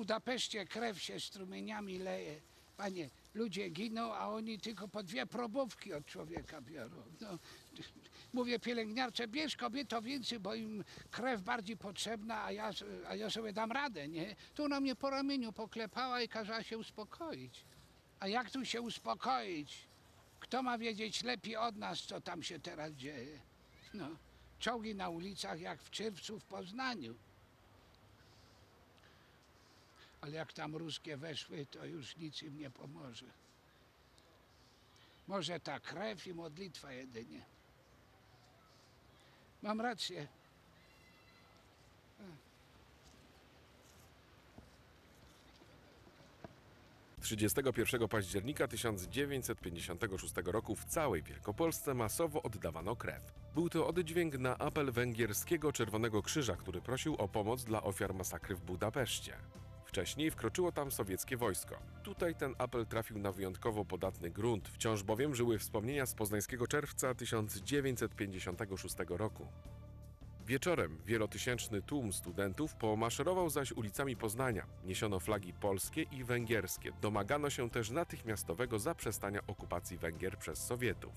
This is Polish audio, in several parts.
Budapeszcie krew się strumieniami leje. Panie, ludzie giną, a oni tylko po dwie probówki od człowieka biorą. No, mówię pielęgniarce, bierz kobieto więcej, bo im krew bardziej potrzebna, a ja, a ja sobie dam radę, nie? Tu ona mnie po ramieniu poklepała i kazała się uspokoić. A jak tu się uspokoić? Kto ma wiedzieć lepiej od nas, co tam się teraz dzieje? No, czołgi na ulicach jak w czerwcu w Poznaniu. Ale jak tam ruskie weszły, to już nic im nie pomoże. Może ta krew i modlitwa jedynie. Mam rację. 31 października 1956 roku w całej Wielkopolsce masowo oddawano krew. Był to oddźwięk na apel węgierskiego Czerwonego Krzyża, który prosił o pomoc dla ofiar masakry w Budapeszcie. Wcześniej wkroczyło tam sowieckie wojsko. Tutaj ten apel trafił na wyjątkowo podatny grunt, wciąż bowiem żyły wspomnienia z poznańskiego czerwca 1956 roku. Wieczorem wielotysięczny tłum studentów pomaszerował zaś ulicami Poznania. Niesiono flagi polskie i węgierskie. Domagano się też natychmiastowego zaprzestania okupacji Węgier przez Sowietów.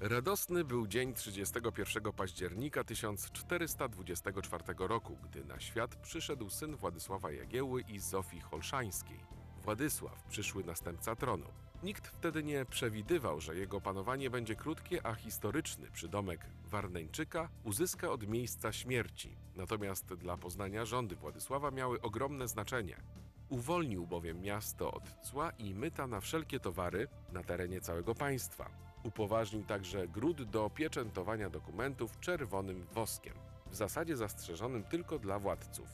Radosny był dzień 31 października 1424 roku, gdy na świat przyszedł syn Władysława Jagiełły i Zofii Holszańskiej. Władysław, przyszły następca tronu. Nikt wtedy nie przewidywał, że jego panowanie będzie krótkie, a historyczny przydomek Warneńczyka uzyska od miejsca śmierci. Natomiast dla Poznania rządy Władysława miały ogromne znaczenie. Uwolnił bowiem miasto od cła i myta na wszelkie towary na terenie całego państwa. Upoważnił także gród do pieczętowania dokumentów czerwonym woskiem, w zasadzie zastrzeżonym tylko dla władców.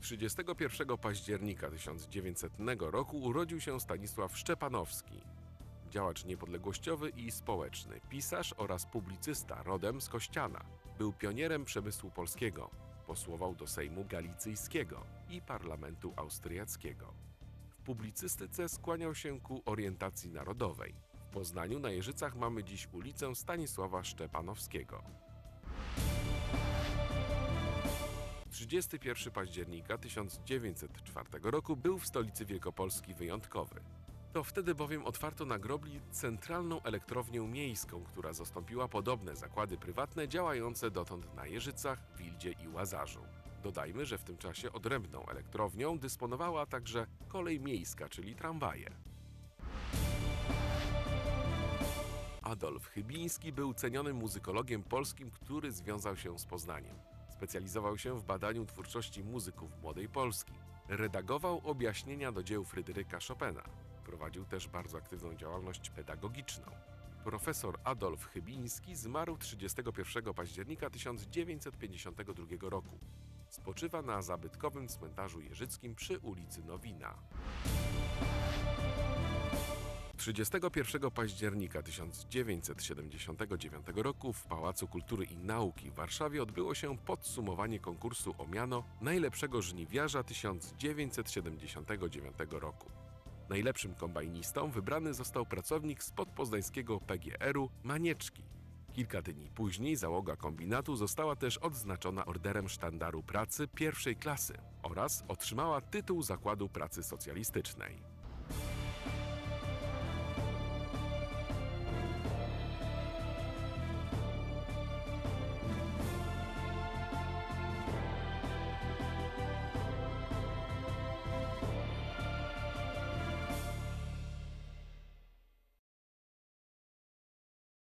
31 października 1900 roku urodził się Stanisław Szczepanowski. Działacz niepodległościowy i społeczny, pisarz oraz publicysta rodem z Kościana. Był pionierem przemysłu polskiego. Posłował do Sejmu Galicyjskiego i Parlamentu Austriackiego. Publicystyce skłaniał się ku orientacji narodowej. W Poznaniu na Jeżycach mamy dziś ulicę Stanisława Szczepanowskiego. 31 października 1904 roku był w stolicy Wielkopolski wyjątkowy. To wtedy bowiem otwarto na Grobli centralną elektrownię miejską, która zastąpiła podobne zakłady prywatne działające dotąd na Jeżycach, Wildzie i Łazarzu. Dodajmy, że w tym czasie odrębną elektrownią dysponowała także kolej miejska, czyli tramwaje. Adolf Chybiński był cenionym muzykologiem polskim, który związał się z Poznaniem. Specjalizował się w badaniu twórczości muzyków młodej Polski. Redagował objaśnienia do dzieł Fryderyka Chopina. Prowadził też bardzo aktywną działalność pedagogiczną. Profesor Adolf Chybiński zmarł 31 października 1952 roku. Spoczywa na zabytkowym cmentarzu jeżyckim przy ulicy Nowina. 31 października 1979 roku w Pałacu Kultury i Nauki w Warszawie odbyło się podsumowanie konkursu o miano najlepszego żniwiarza 1979 roku. Najlepszym kombajnistą wybrany został pracownik z podpoznańskiego PGR-u Manieczki. Kilka dni później załoga kombinatu została też odznaczona orderem sztandaru pracy pierwszej klasy oraz otrzymała tytuł Zakładu Pracy Socjalistycznej.